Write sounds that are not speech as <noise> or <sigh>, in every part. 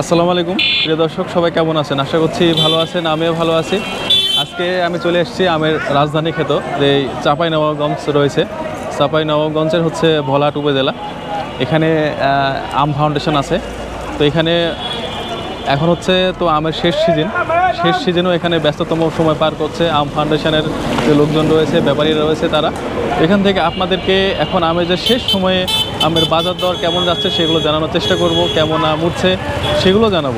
আসসালামু আলাইকুম। প্রিয় দর্শক, সবাই কেমন আছেন? আশা করছি ভালো আছেন, আমিও ভালো আছি। আজকে আমি চলে এসেছি আমের রাজধানী খেত যে চাপাই নবাবগঞ্জ রয়েছে। চাপাই নবাবগঞ্জের হচ্ছে ভোলাট উপজেলা। এখানে আম ফাউন্ডেশন আছে। তো এখানে, এখন হচ্ছে তো আমের শেষ সিজন। শেষ সিজনও এখানে ব্যস্ততম সময় পার করছে আম ফাউন্ডেশনের যে লোকজন রয়েছে, ব্যাপারীরা রয়েছে তারা। এখান থেকে আপনাদেরকে এখন আমের যে শেষ সময়ে আমের বাজার দর কেমন যাচ্ছে সেগুলো জানানোর চেষ্টা করব, কেমন আম উঠছে সেগুলো জানাব।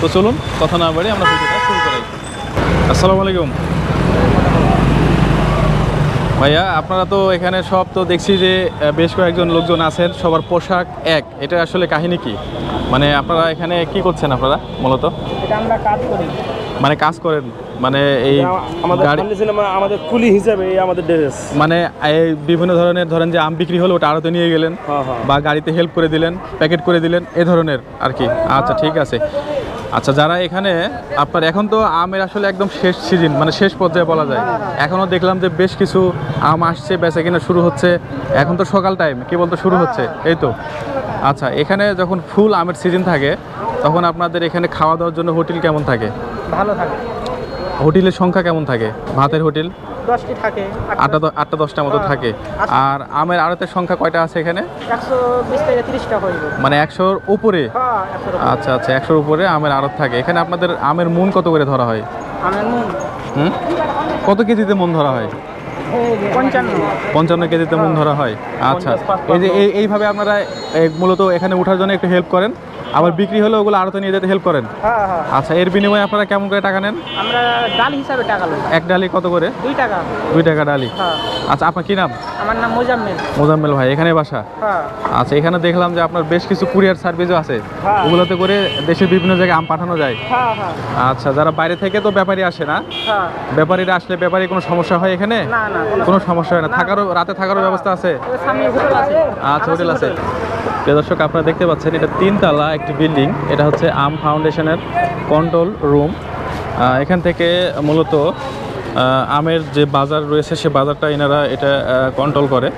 তো চলুন, কথা না বাড়ি আমরা ভিডিওটা শুরু করাই। আসসালামু আলাইকুম। ভাইয়া আপনারা তো এখানে সব তো দেখছি যে বেশ কয়েকজন লোকজন আছেন সবার পোশাক এক। এটা আসলে কাহিনী কি? মানে আপনারা এখানে কি করছেন আপনারা মূলত? এটা আমরা কাজ করি। মানে কাজ করেন মানে এই আমাদের আমাদের কুলি হিসাবে এই আমাদের ড্রেস। মানে এই বিভিন্ন ধরনের ধরেন যে আম বিক্রি হলো ওটা আড়তে নিয়ে গেলেন হ্যাঁ, হ্যাঁ। বা গাড়িতে হেল্প করে দিলেন প্যাকেট করে দিলেন এ ধরনের আর কি। আচ্ছা ঠিক আছে। আচ্ছা যারা এখানে, আপনার এখন তো আমের আসলে একদম শেষ সিজন মানে শেষ পর্যায়ে বলা যায়। এখনও দেখলাম যে বেশ কিছু আম আসছে, বেচা কিনা শুরু হচ্ছে। এখন তো সকাল টাইম কি বলতো, শুরু হচ্ছে। এই তো। আচ্ছা এখানে যখন ফুল আমের সিজন থাকে, তখন আপনাদের এখানে খাওয়া দাওয়ার জন্য হোটেল কেমন থাকে? ভালো থাকে। হোটেলের সংখ্যা কেমন থাকে? ভাতের হোটেল? দশটি থাকে আটটা। আটটা দশটার মতো হ্যাঁ, থাকে। আর আমের আড়তের সংখ্যা কয়টা আছে এখানে? একশো বিশ থেকে তিরিশটা হইব। মানে একশোর উপরে? হ্যাঁ আচ্ছা আচ্ছা একশোর উপরে আমের আড়ত থাকে। এখানে আপনাদের আমের মন কত করে ধরা হয়? আমের হুম? কত কেজিতে মন ধরা হয়? পঞ্চান্ন। কেজিতে মন ধরা হয়। আচ্ছা এই যে এই- এইভাবে আপনারা মূলত এখানে ওঠার জন্য একটু হেল্প করেন। আবার বিক্রি হলে ওগুলো আড়তে নিয়ে যেতে হেল্প করেন? হ্যাঁ হ্যাঁ। আচ্ছা এর বিনিময়ে আপনারা কেমন করে টাকা নেন? আমরা ডাল হিসাবে টাকা লই। এক ডালি কত করে? দুই টাকা। দুই টাকা ডালি। হ্যাঁ। আচ্ছা আপনার কি নাম? আমার নাম মোজাম্মেল। মোজাম্মেল ভাই এখানে বাসা? আচ্ছা এখানে দেখলাম যে আপনার বেশ কিছু কুরিয়ার সার্ভিসও আছে। ওগুলোতে করে দেশের বিভিন্ন জায়গায় আম পাঠানো যায়। আচ্ছা যারা বাইরে থেকে তো ব্যাপারী আসে না? ব্যাপারীরা আসলে ব্যাপারী কোনো সমস্যা হয় এখানে? কোনো সমস্যা হয় না। থাকারও রাতে থাকারও ব্যবস্থা আছে? আচ্ছা হোটেল আছে। দর্শক আপনারা দেখতে পাচ্ছেন এটা তিনতলা একটি বিল্ডিং, এটা হচ্ছে আম ফাউন্ডেশনের কন্ট্রোল রুম। এখান থেকে মূলত আমের যে বাজার রয়েছে, সে বাজারটা এনারা এটা কন্ট্রোল করে।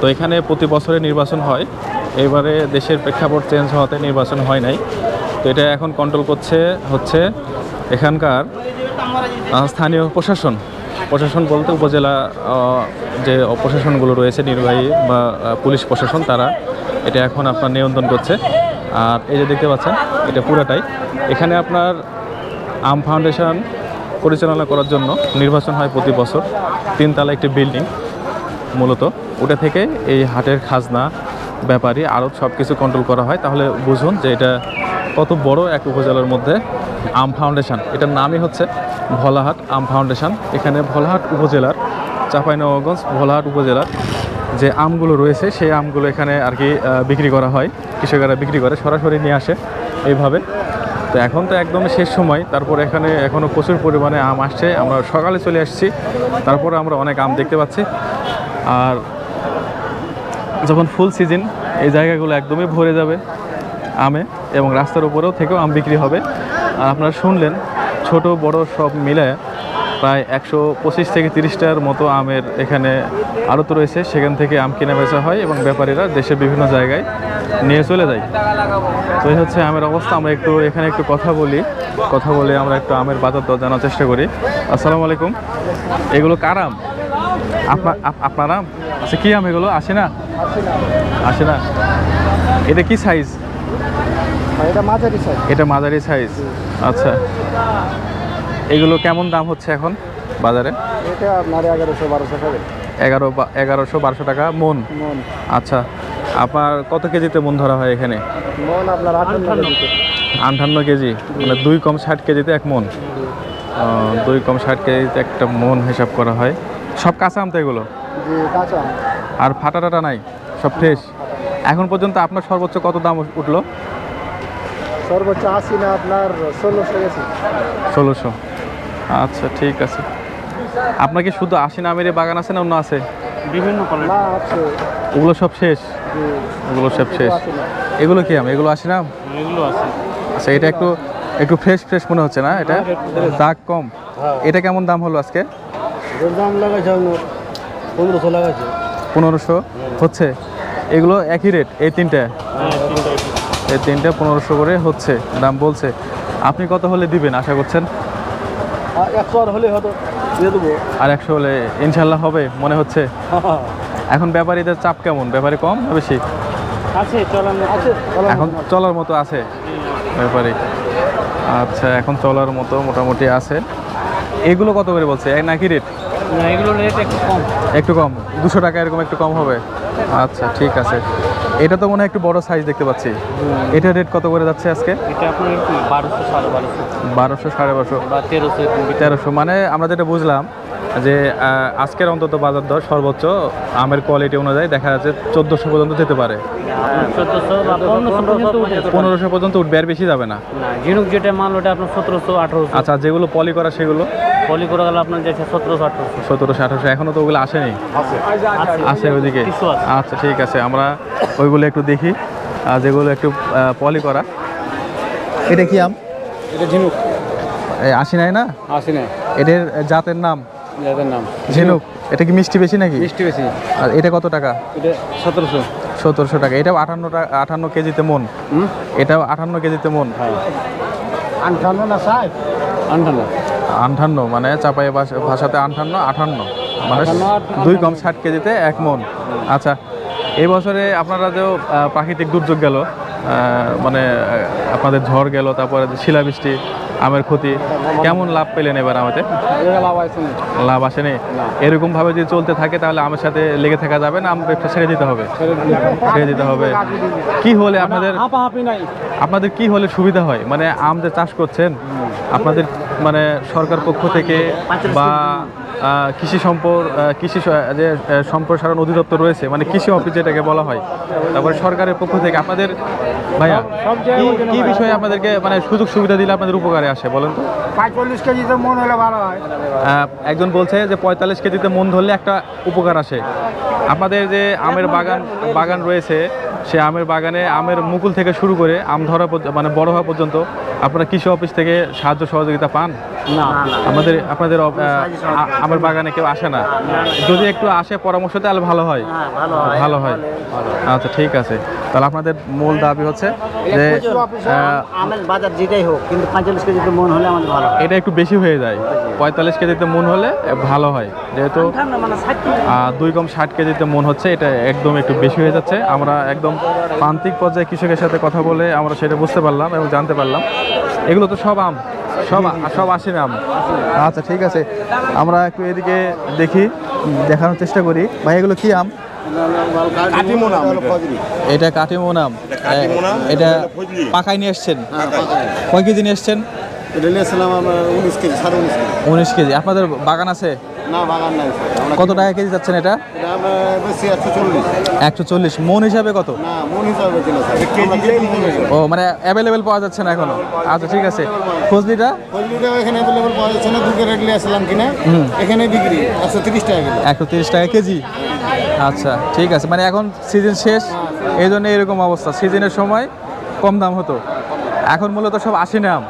তো এখানে প্রতি বছরে নির্বাচন হয়। এবারে দেশের প্রেক্ষাপট চেঞ্জ হওয়াতে নির্বাচন হয় নাই। তো এটা এখন কন্ট্রোল করছে, হচ্ছে এখানকার স্থানীয় প্রশাসন। প্রশাসন বলতে উপজেলা যে প্রশাসনগুলো রয়েছে, নির্বাহী বা পুলিশ প্রশাসন, তারা এটা এখন আপনার নিয়ন্ত্রণ করছে। আর এই যে দেখতে পাচ্ছেন, এটা পুরাটাই। এখানে আপনার আম ফাউন্ডেশন পরিচালনা করার জন্য নির্বাচন হয় প্রতি বছর। তিনতলা একটি বিল্ডিং মূলত। ওটা থেকে এই হাটের খাজনা, ব্যাপারী আরও সব কিছু কন্ট্রোল করা হয়। তাহলে বুঝুন যে এটা কত বড় এক উপজেলার মধ্যে আম ফাউন্ডেশন এটার নামই হচ্ছে ভোলাহাট আম ফাউন্ডেশন এখানে ভোলাহাট উপজেলার, চাঁপাইনবাবগঞ্জ ভোলাহাট উপজেলার যে আমগুলো রয়েছে, সেই আমগুলো এখানে আর কি বিক্রি করা হয়। কৃষকেরা বিক্রি করে, সরাসরি নিয়ে আসে এইভাবে। তো এখন তো একদম শেষ সময়, তারপর এখানে এখনও প্রচুর পরিমাণে আম আসছে। আমরা সকালে চলে আসছি, তারপরে আমরা অনেক আম দেখতে পাচ্ছি। আর যখন ফুল সিজন, এই জায়গাগুলো একদমই ভরে যাবে আমে এবং রাস্তার উপরেও থেকেও আম বিক্রি হবে। আর আপনারা শুনলেন, ছোট বড় সব মিলে প্রায় একশো পঁচিশ থেকে তিরিশটার মতো আমের এখানে আড়ত রয়েছে। সেখান থেকে আম কেনা বেচা হয় এবং ব্যাপারীরা দেশের বিভিন্ন জায়গায় নিয়ে চলে যায়। তো এই হচ্ছে আমের অবস্থা। আমরা একটু এখানে একটু কথা বলি। কথা বলে আমরা একটু আমের বাজার দর জানার চেষ্টা করি। আসসালামু আলাইকুম। এগুলো কার আম? আপনার আপ- আপনার আম? আচ্ছা কী আম এগুলো? আসে না? আসে না? এটা কি সাইজ এটা মাঝারি সাইজ এটা মাঝারি সাইজ আচ্ছা। এগুলো কেমন দাম হচ্ছে এখন বাজারে? এটা আপনার এগারোশো বারোশো টাকা এগারো বা- এগারোশো বারোশো টাকা মন? মন। আচ্ছা আপনার কত কেজিতে মন ধরা হয় এখানে? মন আপনার আটান্ন আটান্ন। কেজি মানে দুই কম ষাট কেজিতে এক মন। দুই কম ষাট কেজিতে একটা মন হিসাব করা হয়। সব কাঁচা আম তো এগুলো? আর ফাটা টাটা নাই? সব ফ্রেশ? এখন পর্যন্ত আপনার সর্বোচ্চ কত দাম উঠল? সর্বোচ্চ আশি না আপনার ষোলোশো গেছে। ষোলোশো। আচ্ছা ঠিক আছে। আপনার কি শুধু আশি নামের বাগান আছে না অন্য আছে? বিভিন্ন আছে। ওগুলো সব শেষ? ওগুলো সব শেষ। এগুলো কি আম? এগুলো আসি নাম? এগুলো আছে। আচ্ছা এটা একটু একটু ফ্রেশ ফ্রেশ মনে হচ্ছে না এটা? দাগ কম। এটা কেমন দাম হলো আজকে? দাম লাগাইছে পনেরোশো লাগাইছে। পনেরোশো? হচ্ছে? এগুলো একই রেট এই তিনটে? এই তিনটে পনেরোশো করে হচ্ছে দাম বলছে। আপনি কত হলে দিবেন আশা করছেন? একশো আর হলে হয়তো দিয়ে দেবো। আর একশো হলে ইনশাল্লাহ হবে মনে হচ্ছে। <laughs> এখন ব্যাপারীদের চাপ কেমন? ব্যাপারী কম না বেশি? আছে চলেন আছে এখন চলার মতো আছে ব্যাপারী। আচ্ছা এখন চলার মতো মোটামুটি আছে। এগুলো কত করে বলছে? এক নাকি রেট না এগুলো রেট একটু কম। একটু কম। দুশো টাকা এরকম একটু কম হবে। আচ্ছা ঠিক আছে। এটা তো মনে হয় একটু বড় সাইজ দেখতে পাচ্ছি। এটা রেট কত করে যাচ্ছে আজকে? এটা আপনার বারোশো সাড়ে বারোশো? বারোশো সাড়ে বারোশো। বা তেরোশো। তেরোশো মানে আমরা যেটা বুঝলাম যে আজকের অন্তত বাজার দর সর্বোচ্চ আমের কোয়ালিটি অনুযায়ী দেখা যাচ্ছে চোদ্দোশো পর্যন্ত যেতে পারে। পনেরোশো পর্যন্ত উঠবে আর বেশি যাবে না। ঝিনুক যেটা মাল ওটা আপনার সতেরোশো আঠারোশো। আচ্ছা যেগুলো পলি করা সেগুলো? পলি করা গেলে আপনার যেটা সতেরোশো আঠারোশো। সতেরোশো আঠারোশো এখনও তো ওগুলো আসেনি? আছে। ওইদিকে? আচ্ছা ঠিক আছে আমরা ওইগুলো একটু দেখি আর যেগুলো একটু পলি করা। এটা কি আম? এটা ঝিনুক। এই আসি নাই না? আসি না এদের জাতের নাম? যাদের নাম। ঝিনুক এটা কি মিষ্টি বেশি নাকি? মিষ্টি বেশি। আর এটা কত টাকা? এটা সতেরোশো। সতেরোশো টাকা। এটাও আটান্ন টাকা আটান্ন কেজিতে মন। এটাও আটান্ন কেজিতে মন। আন্ঠান্ন না ষাট? আন্ঠান্ন। আটান্ন মানে চাপাই ভাষাতে আটান্ন আটান্ন মানে। দুই কম ষাট কেজিতে এক মন। আচ্ছা এই বছরে আপনারা যে প্রাকৃতিক দুর্যোগ গেল মানে আপনাদের ঝড় গেল তারপরে শিলাবৃষ্টি আমের ক্ষতি কেমন লাভ পেলেন এবার আমাদের? লাভ আসেনি। এরকম ভাবে যদি চলতে থাকে তাহলে আমের সাথে লেগে থাকা যাবে না? আম ব্যবসা ছেড়ে দিতে হবে। ছেড়ে দিতে হবে। কি হলে আপনাদের আপনাদের কি হলে সুবিধা হয়? মানে আম যে চাষ করছেন আপনাদের মানে সরকার পক্ষ থেকে বা কৃষি সম্পদ কৃষি যে সম্প্রসারণ অধিদপ্তর রয়েছে মানে কৃষি অফিস যেটাকে বলা হয়। তারপরে সরকারের পক্ষ থেকে আপনাদের ভাইয়া কি-। বিষয়ে আপনাদেরকে মানে সুযোগ সুবিধা দিলে আপনাদের উপকারে আসে বলেন তো? পঁয়তাল্লিশ কেজিতে মন হলে ভালো হয়। একজন বলছে যে পঁয়তাল্লিশ কেজিতে মন ধরলে একটা উপকার আসে। আপনাদের যে আমের বাগান বাগান রয়েছে সে আমের বাগানে আমের মুকুল থেকে শুরু করে আম ধরা মানে বড় হওয়া পর্যন্ত আপনারা কৃষি অফিস থেকে সাহায্য সহযোগিতা পান? আমাদের আপনাদের আমের বাগানে কেউ আসে না। যদি একটু আসে পরামর্শ তাহলে ভালো হয়। ভালো হয়। আচ্ছা ঠিক আছে। তাহলে আপনাদের মূল দাবি হচ্ছে যে আমের বাজার যেটাই হোক কিন্তু পঁয়তাল্লিশ কেজিতে মন হলে আমাদের ভালো এটা একটু বেশি হয়ে যায়। পঁয়তাল্লিশ কেজিতে মন হলে ভালো হয়। যেহেতু মানে দুই কম ষাট কেজিতে মন হচ্ছে এটা একদম একটু বেশি হয়ে যাচ্ছে। আমরা একদম প্রান্তিক পর্যায়ে কৃষকের সাথে কথা বলে আমরা সেটা বুঝতে পারলাম এবং জানতে পারলাম। এগুলো তো সব আম। সব সব আসেন আম আচ্ছা ঠিক আছে। আমরা একটু এদিকে দেখি দেখানোর চেষ্টা করি। ভাই এগুলো কি আম? এটা। কাটিমন আম এটা পাকায় নিয়ে এসছেন? কয় কেজি নিয়ে এসছেন? উনিশ কেজি। আপনাদের বাগান আছে? না বাগান নাই কত টাকা কেজি যাচ্ছেন এটা? একশো চল্লিশ। একশো চল্লিশ। মন হিসাবে কত? মন হিসাবে ও মানে অ্যাভেলেবেল পাওয়া যাচ্ছে না এখনও? আচ্ছা ঠিক আছে। ফজলিটা ফজলিটা এখানে অ্যাভেলেবল পাওয়া যাচ্ছে না দুটো রেট নিয়ে আসলাম কিনে। এখানে বিক্রি একশো তিরিশ টাকা একশো তিরিশ টাকা কেজি? আচ্ছা ঠিক আছে। মানে এখন সিজন শেষ এই জন্য এরকম অবস্থা। সিজনের সময় কম দাম হতো। এখন মূলত সব আশি নাম।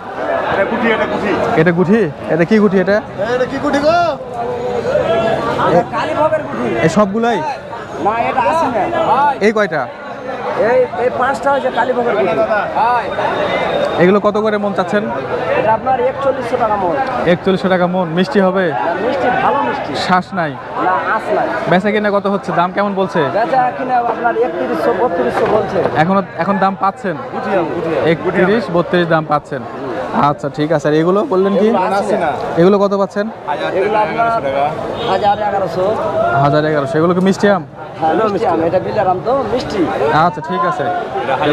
এটা গুঠি এটা কি গুঠি এটা? এটা কি কুটি গো? এই সবগুলাই? না এটা আসে না। এই কয়টা? এই এই পাঁচটা হচ্ছে কালীভোগের কুটি এগুলো কত করে মন চাচ্ছেন? এটা আপনার একচল্লিশশো টাকা মন। একচল্লিশশো টাকা মন। মিষ্টি হবে? মিষ্টি ভালো মিষ্টি। শ্বাস নাই। না আস নাই। বেচা কিনা কত হচ্ছে? দাম কেমন বলছে? বেচা কিনে আপনার একত্রিশশো বত্রিশশো বলছে। এখনও এখন দাম পাচ্ছেন? একত্রিশ বত্রিশ দাম পাচ্ছেন। আচ্ছা ঠিক আছে। আর এগুলো বললেন কি? এগুলো কত পাচ্ছেন? হাজার এগারোশো। এগুলো কি মিষ্টি আম? মিষ্টি আচ্ছা ঠিক আছে।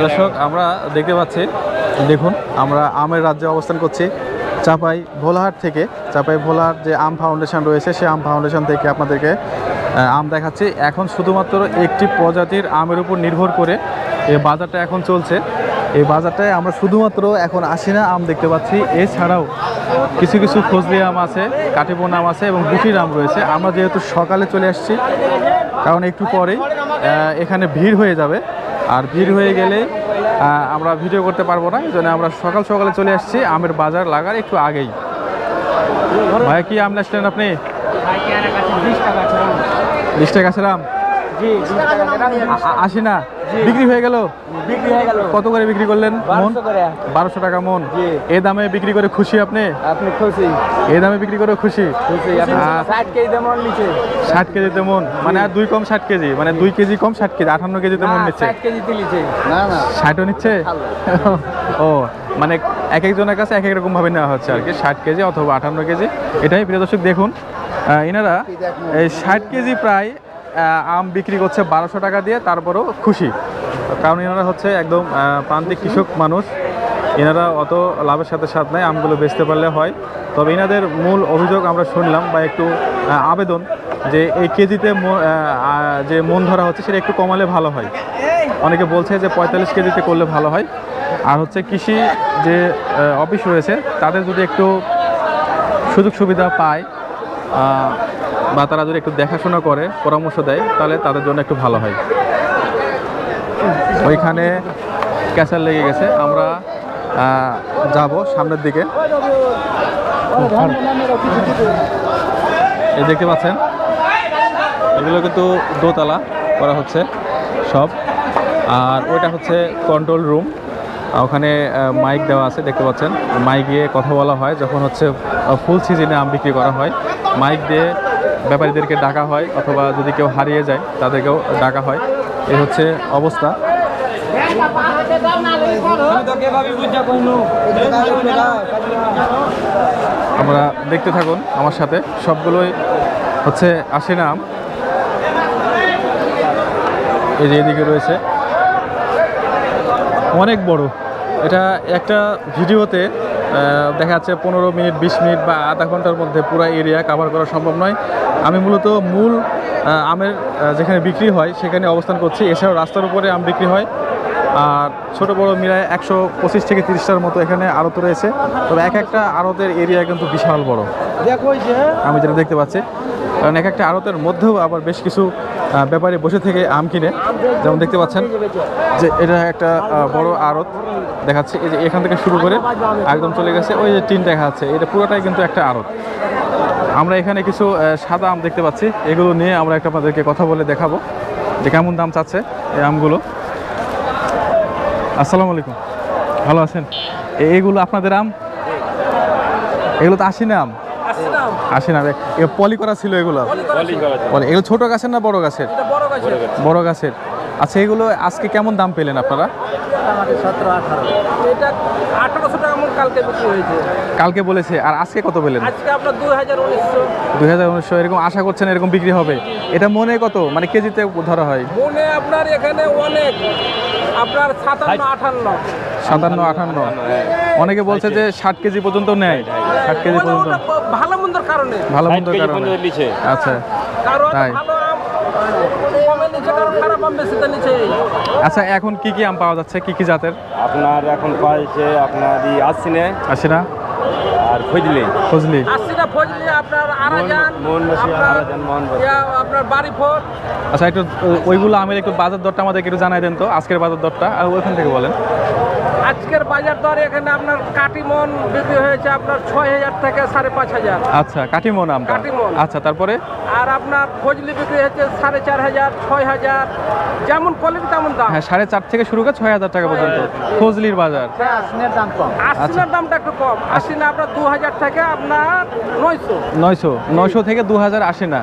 দর্শক আমরা দেখতে পাচ্ছি দেখুন আমরা আমের রাজ্যে অবস্থান করছি চাপাই ভোলাহাট থেকে। চাপাই ভোলাহাট যে আম ফাউন্ডেশন রয়েছে সেই আম ফাউন্ডেশন থেকে আপনাদেরকে আম দেখাচ্ছি। এখন শুধুমাত্র একটি প্রজাতির আমের উপর নির্ভর করে এই বাজারটা এখন চলছে। এই বাজারটায় আমরা শুধুমাত্র এখন আসি না আম দেখতে পাচ্ছি। এছাড়াও কিছু কিছু ফজলি আম আছে কাটিবন আম আছে এবং গুটির আম রয়েছে। আমরা যেহেতু সকালে চলে আসছি কারণ একটু পরেই এখানে ভিড় হয়ে যাবে। আর ভিড় হয়ে গেলে আমরা ভিডিও করতে পারব না এই জন্য আমরা সকাল সকালে চলে আসছি আমের বাজার লাগার একটু আগেই। ভাই কি আম আসলেন আপনি? বিশ টাকা গাছের আম? জি আশি না বিক্রি হয়ে গেল? বিক্রি হয়ে গেল। কত করে বিক্রি করলেন মন? বারোশো টাকা মন। জি। এই দামে বিক্রি করে খুশি আপনি? আপনি খুশি। এই দামে বিক্রি করে খুশি? খুশি। আপনি আহ, ষাট কেজি দেমন নিচে। ষাট কেজিতে মন। মানে আর দুই কম ষাট কেজি। মানে দুই কেজি কম ষাট কেজি আঠান্ন কেজিতে মন নিচ্ছে। ষাট কেজি না না। ষাটও নিচ্ছে? <laughs> ও মানে এক একজনের কাছে এক এক রকম ভাবে নেওয়া হচ্ছে আর কি। ষাট কেজি অথবা আটান্ন কেজি। এটাই প্রিয় দর্শক দেখুন। এনারা এই ষাট কেজি প্রায় আম বিক্রি করছে বারোশো টাকা দিয়ে, তারপরও খুশি। কারণ এনারা হচ্ছে একদম প্রান্তিক কৃষক মানুষ। এনারা অত লাভের সাথে সাথ নেয় আমগুলো বেচতে পারলে হয়। তবে এনাদের মূল অভিযোগ আমরা শুনলাম বা একটু আবেদন যে এই কেজিতে যে মন ধরা হচ্ছে, সেটা একটু কমালে ভালো হয়। অনেকে বলছে যে পঁয়তাল্লিশ কেজিতে করলে ভালো হয়। আর হচ্ছে কৃষি যে অফিস রয়েছে, তাদের যদি একটু সুযোগ সুবিধা পায় বা তারা যদি একটু দেখাশোনা করে, পরামর্শ দেয়, তাহলে তাদের জন্য একটু ভালো হয়। ওইখানে ক্যাসার লেগে গেছে। আমরা যাব সামনের দিকে। এই দেখতে পাচ্ছেন, এগুলো কিন্তু দোতলা করা হচ্ছে সব। আর ওইটা হচ্ছে কন্ট্রোল রুম ওখানে মাইক দেওয়া আছে, দেখতে পাচ্ছেন। মাইক দিয়ে কথা বলা হয়, যখন হচ্ছে ফুল সিজনে আম বিক্রি করা হয়। মাইক দিয়ে ব্যাপারীদেরকে ডাকা হয় অথবা যদি কেউ হারিয়ে যায়, তাদেরকেও ডাকা হয়। এই হচ্ছে অবস্থা। আমরা দেখতে থাকুন আমার সাথে। সবগুলোই হচ্ছে আশি নাম। এই যে এদিকে রয়েছে। অনেক বড়। এটা একটা ভিডিওতে দেখা যাচ্ছে পনেরো মিনিট বিশ মিনিট বা আধা ঘণ্টার মধ্যে পুরো এরিয়া কাভার করা সম্ভব নয়। আমি মূলত মূল আমের যেখানে বিক্রি হয় সেখানে অবস্থান করছি। এছাড়াও রাস্তার উপরে আম বিক্রি হয়। আর ছোট বড় মিলায় একশো পঁচিশ থেকে তিরিশটার মতো এখানে আড়ত রয়েছে। তবে এক একটা আড়তের এরিয়া কিন্তু বিশাল বড়। আমি যেটা দেখতে পাচ্ছি কারণ এক একটা আড়তের মধ্যেও আবার বেশ কিছু ব্যাপারী বসে থেকে আম কিনে, যেমন দেখতে পাচ্ছেন যে এটা একটা বড় আড়ত দেখাচ্ছে। এই যে এখান থেকে শুরু করে একদম চলে গেছে, ওই যে টিন দেখা যাচ্ছে। এটা পুরোটাই কিন্তু একটা আড়ত। আমরা এখানে কিছু সাদা আম দেখতে পাচ্ছি। এগুলো নিয়ে আমরা একটা আপনাদেরকে কথা বলে দেখাবো যে কেমন দাম চাচ্ছে এই আমগুলো। আসসালামু আলাইকুম। ভালো আছেন? এগুলো আপনাদের আম? এগুলো তো আশি না আম। আসে না? এ পলি করা ছিল এগুলো। এগুলো ছোট গাছের না বড় গাছের? বড় গাছের। আচ্ছা এগুলো আজকে কেমন দাম পেলেন আপনারা? মন কালকে কালকে বলেছে আর আজকে কত পেলেন? আপনার দুই হাজার উনিশশো। এরকম আশা করছেন এরকম বিক্রি হবে? এটা মনে কত? মানে কেজিতে ধরা হয়? মনে আপনার এখানে অনেক। আপনার সাতান্ন আটান্ন সাতান্ন আটান্ন অনেকে বলছে যে ষাট কেজি পর্যন্ত নেয়। ষাট কেজি পর্যন্ত। ভালো মন্দর কারণে। ভালো মন্দ কারণে। আচ্ছা। কারণ তাই। ভালো আম কমে নিচে কারণ খারাপ আম বেশিতে নিচে আচ্ছা এখন কি কি আম পাওয়া যাচ্ছে? কি কি জাতের? আপনার এখন পাইছে আপনার ই আসিনে আসে না আর খুঁজলি ফজলি। আশিটা ফজলি আপনার আড়াজান মোহনবাসী, আপনার মোহনবাসী। আচ্ছা একটু ওইগুলো আমের একটু বাজার দরটা আমাদেরকে একটু জানাই দেন তো আজকের বাজার দরটা। আর ওইখান থেকে বলেন। আজকের বাজার দর এখানে আপনার কাটিমন বিক্রি হয়েছে আপনার ছয় হাজার থেকে সাড়ে পাঁচ হাজার। আচ্ছা কাটিমন আমটা কাটিমন। আচ্ছা তারপরে? আর আপনার ফজলি বিক্রি হয়েছে সাড়ে চার হাজার ছয় হাজার। যেমন কোয়ালিটি তেমন দাম। হ্যাঁ সাড়ে চার থেকে শুরু করে ছয় হাজার টাকা পর্যন্ত। ফজলির বাজার। আসনের দাম কম। আশিনার দামটা একটু কম। আশিনা আপনার দু হাজার থেকে আপনার নয়শো। নয়শো নয়শো থেকে দু হাজার আসে না।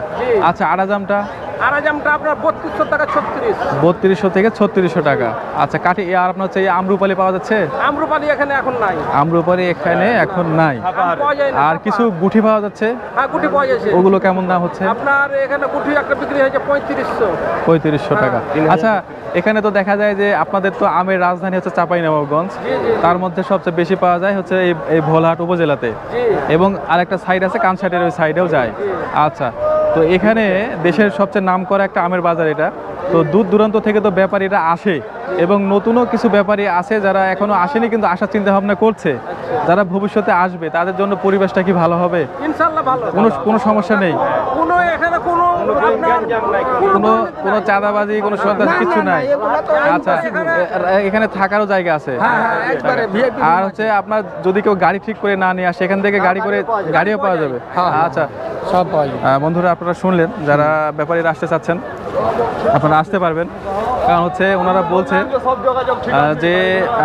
আচ্ছা আড়াজামটা আড়াজামটা আপনার বত্রিশশো টাকা ছত্রিশ। বত্রিশশো থেকে ছত্রিশশো টাকা। আচ্ছা কাঠি আর আপনার হচ্ছে আমরুপালি পাওয়া যাচ্ছে? আমরুপালি এখানে এখন নাই। আমরুপালি এখানে এখন নাই। আর কিছু গুঠি পাওয়া যাচ্ছে? হ্যাঁ গুটি পাওয়া যাচ্ছে। ওগুলো কেমন দাম হচ্ছে? আপনার এখানে গুটি একটা বিক্রি হয়েছে পঁয়ত্রিশশো। পঁয়ত্রিশশো টাকা। আচ্ছা এখানে তো দেখা যায় যে আপনাদের তো আমের রাজধানী হচ্ছে চাঁপাইনবাবগঞ্জ। তার মধ্যে সবচেয়ে বেশি পাওয়া যায় হচ্ছে এই ভোলাহাট উপজেলাতে। এবং আরেকটা সাইড আছে কানসাইটের ওই সাইডেও যায়। আচ্ছা তো এখানে দেশের সবচেয়ে নাম করা একটা আমের বাজার এটা। তো দূর দূরান্ত থেকে তো ব্যাপারীরা আসে এবং নতুনও কিছু ব্যাপারী আছে যারা এখনও আসেনি কিন্তু আসার চিন্তা ভাবনা করছে। যারা ভবিষ্যতে আসবে তাদের জন্য পরিবেশটা কি ভালো হবে? কোনো কোনো সমস্যা নেই। কোনো চাঁদাবাজি কোনো সন্ত্রাস কিছু নাই। আচ্ছা এখানে থাকারও জায়গা আছে। আর হচ্ছে আপনার যদি কেউ গাড়ি ঠিক করে না নিয়ে আসে এখান থেকে গাড়ি করে গাড়িও পাওয়া যাবে। আচ্ছা। সব পাওয়া যায়। বন্ধুরা আপনারা শুনলেন যারা ব্যাপারীরা আসতে চাচ্ছেন আপনারা আসতে পারবেন। কারণ হচ্ছে ওনারা বলছে যে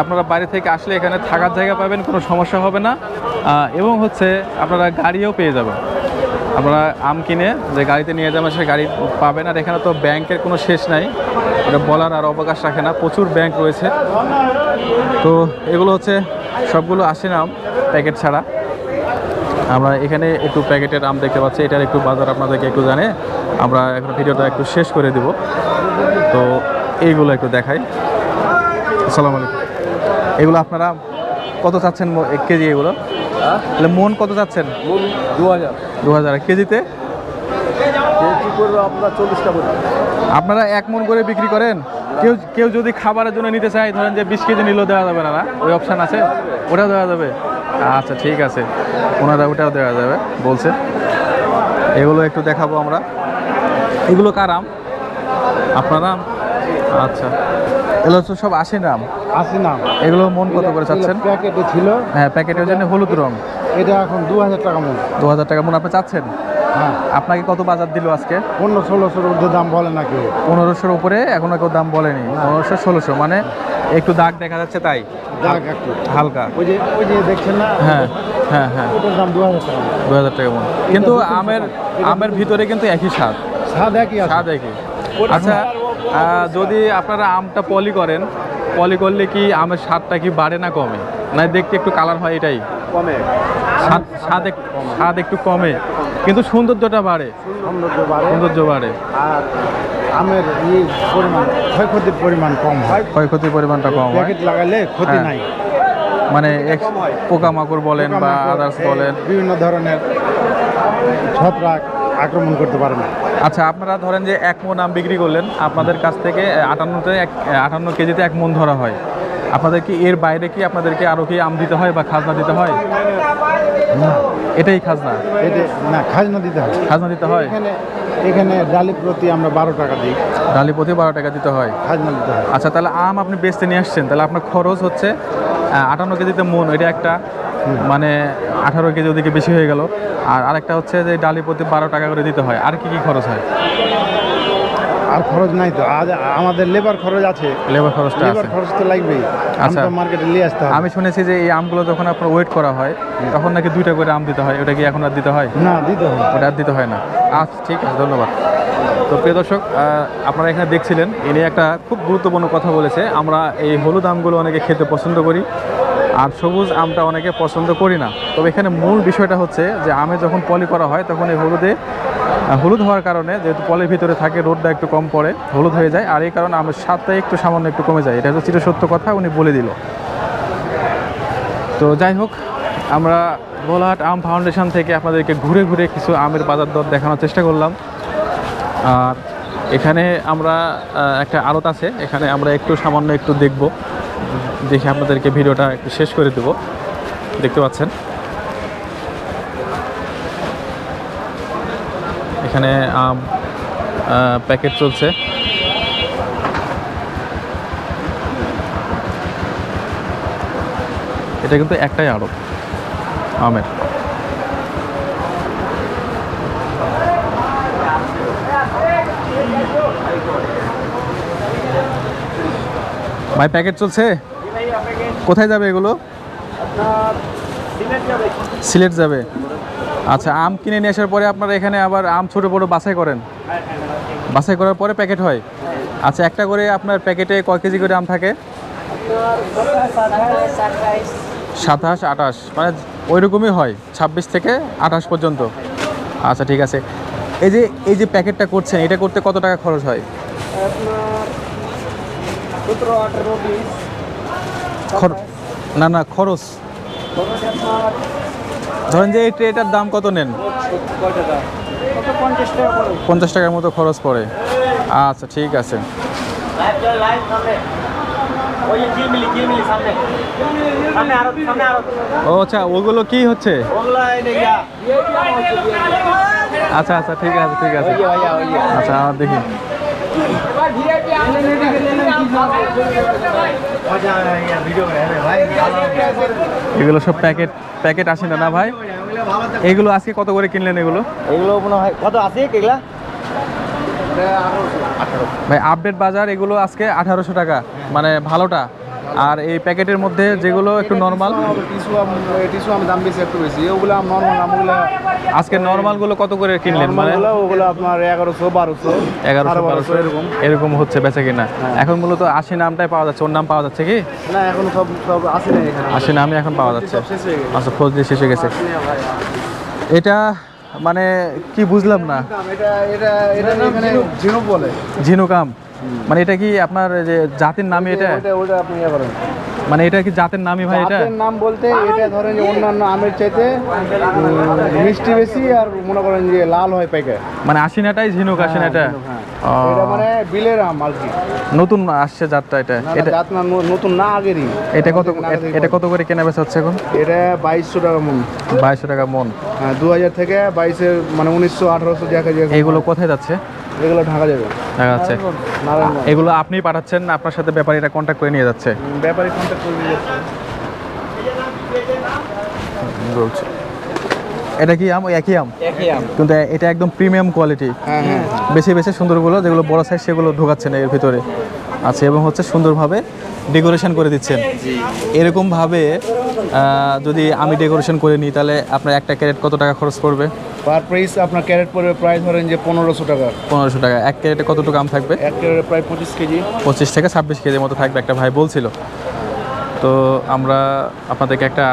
আপনারা বাড়ি থেকে আসলে এখানে থাকার জায়গা পাবেন, কোনো সমস্যা হবে না। এবং হচ্ছে আপনারা গাড়িও পেয়ে যাবেন। আপনারা আম কিনে যে গাড়িতে নিয়ে যাবেন, সে গাড়ি পাবেন। আর এখানে তো ব্যাংকের কোনো শেষ নাই। এটা বলার আর অবকাশ রাখে না। প্রচুর ব্যাংক রয়েছে। তো এগুলো হচ্ছে সবগুলো আসে না প্যাকেট ছাড়া। আমরা এখানে একটু প্যাকেটের আম দেখতে পাচ্ছি এটার একটু বাজার আপনাদেরকে একটু জানে। আমরা এখন ভিডিওটা একটু শেষ করে দিব। তো এইগুলো একটু দেখাই। আসসালামু আলাইকুম। এগুলো আপনারা কত চাচ্ছেন কেজি এগুলো? তাহলে মন কত চাচ্ছেন? দু হাজার দু হাজার কেজিতে? আপনার এক মন করে বিক্রি করেন? কেউ কেউ যদি খাবারের জন্য নিতে চায় ধরেন যে বিশ কেজি নিলেও দেওয়া যাবে না না? ওই অপশান আছে? ওটা দেওয়া যাবে? আচ্ছা ঠিক আছে। ওনারা ওটাও দেওয়া যাবে বলছে। এগুলো একটু দেখাবো আমরা। এগুলো কার আম? আপনার আম? আচ্ছা। এগুলো তো সব আশি নাম আশি নাম এগুলো মন কত করে চাচ্ছেন? প্যাকেটে ছিল। হ্যাঁ প্যাকেটের জন্য হলুদ রং। এটা এখন দু হাজার টাকা মন। দু হাজার টাকা মন আপনি চাচ্ছেন? হ্যাঁ। আপনাকে কত বাজার দিল আজকে? পনেরো ষোলোশোর ঊর্ধ্বে দাম বলে না কেউ। পনেরোশোর উপরে এখনও কেউ দাম বলেনি। পনেরোশো ষোলোশো মানে একটু দাগ দেখা যাচ্ছে তাই? যাক একটু। হালকা। ওই যে ওই যে দেখছেন না? হ্যাঁ হ্যাঁ হ্যাঁ। ওটার দাম দু হাজার টাকা। দু হাজার টাকা মন। কিন্তু আমের আমের ভিতরে কিন্তু একই স্বাদ। স্বাদ একই স্বাদ একই। আচ্ছা যদি আপনারা আমটা পলি করেন পলি করলে কি আমের স্বাদটা কি বাড়ে না কমে? না দেখতে একটু কালার হয় এটাই? কমে। স্বাদ স্বাদ স্বাদ একটু কমে। কিন্তু সৌন্দর্যটা বাড়ে। সৌন্দর্য বাড়ে। সৌন্দর্য বাড়ে। আর আমের ই পরিমাণ ক্ষয়ক্ষতির পরিমাণ কম হয়। ক্ষয়ক্ষতির পরিমাণটা কম হয়? লাগালে ক্ষতি হ্যাঁ। নাই। মানে পোকামাকড় বলেন বা আদার্স বলেন। বিভিন্ন ধরনের ছত্রাক আক্রমণ করতে পারে না। আচ্ছা আপনারা ধরেন যে এক মন আম বিক্রি করলেন আপনাদের কাছ থেকে আটান্নতে এক আটান্ন কেজিতে এক মন ধরা হয়। আপনাদের কি এর বাইরে কি আপনাদেরকে আরও কি আম দিতে হয় বা খাজনা দিতে হয়? এটাই খাজনা। না খাজনা দিতে হয়। খাজনা দিতে হয়? এখানে এখানে ডালি প্রতি আমরা বারো টাকা দিই। ডালি প্রতি বারো টাকা দিতে হয়? খাজনা দিতে হয়। আচ্ছা তাহলে আম আপনি বেচতে নিয়ে আসছেন তাহলে আপনার খরচ হচ্ছে আটান্ন কেজিতে মন এটা একটা মানে আঠারো কেজি ওদিকে বেশি হয়ে গেল। আর আরেকটা হচ্ছে যে ডালি প্রতি বারো টাকা করে দিতে হয় আর কি কি খরচ হয়? আর খরচ নাই তো। আজ আমাদের লেবার খরচ আছে। লেবার খরচটা লেবার খরচ তো লাগবেই। আচ্ছা। মার্কেটে নিয়ে আসতে হবে। আমি শুনেছি যে এই আমগুলো যখন আপনার ওয়েট করা হয় তখন নাকি দুইটা করে আম দিতে হয়। ওটা কি এখন আর দিতে হয়? না দিতে হয়। ওটা আর দিতে হয় না। আচ্ছা ঠিক আছে ধন্যবাদ। তো প্রিয় দর্শক আপনারা এখানে দেখছিলেন ইনি একটা খুব গুরুত্বপূর্ণ কথা বলেছে। আমরা এই হলুদ আমগুলো অনেকে খেতে পছন্দ করি আর সবুজ আমটা অনেকে পছন্দ করি না। তবে এখানে মূল বিষয়টা হচ্ছে যে আমে যখন পলি করা হয় তখন এই হলুদে হলুদ হওয়ার কারণে যেহেতু পলির ভিতরে থাকে, রোদটা একটু কম পড়ে, হলুদ হয়ে যায়। আর এই কারণে আমের স্বাদটা একটু সামান্য একটু কমে যায় এটা হচ্ছে চিরসত্য কথা, উনি বলে দিল। তো যাই হোক, আমরা গোলাহাট আম ফাউন্ডেশন থেকে আপনাদেরকে ঘুরে ঘুরে কিছু আমের বাজার দর দেখানোর চেষ্টা করলাম। আর এখানে আমরা একটা আড়ত আছে। এখানে আমরা একটু সামান্য একটু দেখব। দেখে আপনাদেরকে ভিডিওটা একটু শেষ করে দেব। দেখতে পাচ্ছেন? এখানে আম প্যাকেট চলছে। এটা কিন্তু একটাই আড়ত, আমের। ভাই প্যাকেট চলছে? কোথায় যাবে এগুলো? সিলেট যাবে। আচ্ছা আম কিনে নিয়ে আসার পরে আপনারা এখানে আবার আম ছোট বড় বাছাই করেন? বাছাই করার পরে প্যাকেট হয়? আচ্ছা একটা করে আপনার প্যাকেটে কয় কেজি করে আম থাকে? সাতাশ আঠাশ মানে ওই রকমই হয় ছাব্বিশ থেকে আঠাশ পর্যন্ত। আচ্ছা ঠিক আছে। এই যে এই যে প্যাকেটটা করছেন এটা করতে কত টাকা খরচ হয়? না না খরচ। ধরেন যে এই ট্রেটার দাম কত নেন? পঞ্চাশ টাকা করে পঞ্চাশ টাকার মতো খরচ পড়ে। আচ্ছা ঠিক আছে। ও আচ্ছা ওগুলো কি হচ্ছে? আচ্ছা আচ্ছা ঠিক আছে ঠিক আছে। আচ্ছা আমার দেখি। এগুলো সব প্যাকেট প্যাকেট আসে না না ভাই? এগুলো আজকে কত করে কিনলেন এগুলো? এগুলো মনে হয় কত আছে এগুলা? ভাই আপডেট বাজার এগুলো আজকে আঠারোশো টাকা মানে ভালোটা। আর এই প্যাকেটের মধ্যে যেগুলো একটু নর্মাল টিসু টিসু আমি দাম বেশি একটু বেশি। ওগুলো নর্মাল আমগুলো আজকে নর্মালগুলো কত করে কিনলেন মানে? ওগুলো আপনার এগারোশো বারোশো এগারোশো বারোশো এরকম। এরকম হচ্ছে বেচা কিনা। এখন মূলত আশি নামটাই পাওয়া যাচ্ছে ওর নাম পাওয়া যাচ্ছে কি? না এখন সব সব আসে না এখানে। আশি নামই এখন পাওয়া যাচ্ছে। হয়ে আচ্ছা ফৌজ দিয়ে শেষ হয়ে গেছে। এটা মানে কি বুঝলাম না। এটা এটা এটা ঝিনুক। বলে। ঝিনুকাম মানে এটা কি আপনার যে জাতির নামই এটা? ওটা আপনি ইয়ে করেন। মানে এটা কি জাতের নামই ভাই এটা? জাতের নাম বলতে এটা ধরেন যে অন্যান্য আমের চাইতে মিষ্টি বেশি আর মনে করেন যে লাল হয় পাইকে মানে আশিনাটাই ঝিনুক আশিনাটা? এটা মানে বিলের আম আর কি। নতুন আসছে জাতটা এটা? এটা জাত না নতুন না আগেরই। এটা কত এটা কত করে কেনা বেচা হচ্ছে এখন? এটা বাইশশো টাকা মন। বাইশশো টাকা মন। হ্যাঁ দু হাজার থেকে বাইশের মানে উনিশশো আঠারোশো যায় এগুলো কোথায় যাচ্ছে? এগুলো ঢাকা যাবে। ঢাকা যাচ্ছে এগুলো আপনি পাঠাচ্ছেন? আপনার সাথে ব্যাপারীরা কন্ট্যাক্ট করে নিয়ে যাচ্ছে? ব্যাপারী কন্ট্যাক্ট করে দিয়ে বলছে। এটা কি আম? একই আম? একই আম। কিন্তু এটা একদম প্রিমিয়াম কোয়ালিটি হ্যাঁ বেশি বেশি সুন্দরগুলো যেগুলো বড় সাইজ সেগুলো ঢোকাচ্ছে না এর ভিতরে। আছে এবং হচ্ছে সুন্দরভাবে ডেকোরেশন করে দিচ্ছেন। এরকমভাবে যদি আমি ডেকোরেশন করে নিই তাহলে আপনার একটা ক্যারেট কত টাকা খরচ পড়বে? পার প্রাইস আপনার ক্যারেট পড়বে প্রায় ধরেন যে পনেরোশো টাকা। পনেরোশো টাকা। এক ক্যারেটে কতটুকু আম থাকবে? এক ক্যারেটে প্রায় পঁচিশ কেজি। পঁচিশ থেকে ছাব্বিশ কেজির মতো থাকবে একটা ভাই বলছিল। তো আমরা আপনাদেরকে একটা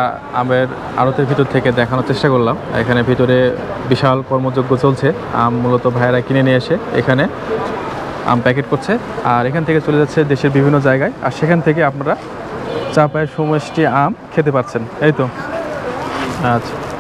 আমের আড়তের ভিতর থেকে দেখানোর চেষ্টা করলাম। এখানে ভিতরে বিশাল কর্মযজ্ঞ চলছে। আম মূলত ভাইয়েরা কিনে নিয়ে এসে এখানে আম প্যাকেট করছে। আর এখান থেকে চলে যাচ্ছে দেশের বিভিন্ন জায়গায়। আর সেখান থেকে আপনারা চাপায়ের সমষ্টি আম খেতে পাচ্ছেন। এই তো। আচ্ছা।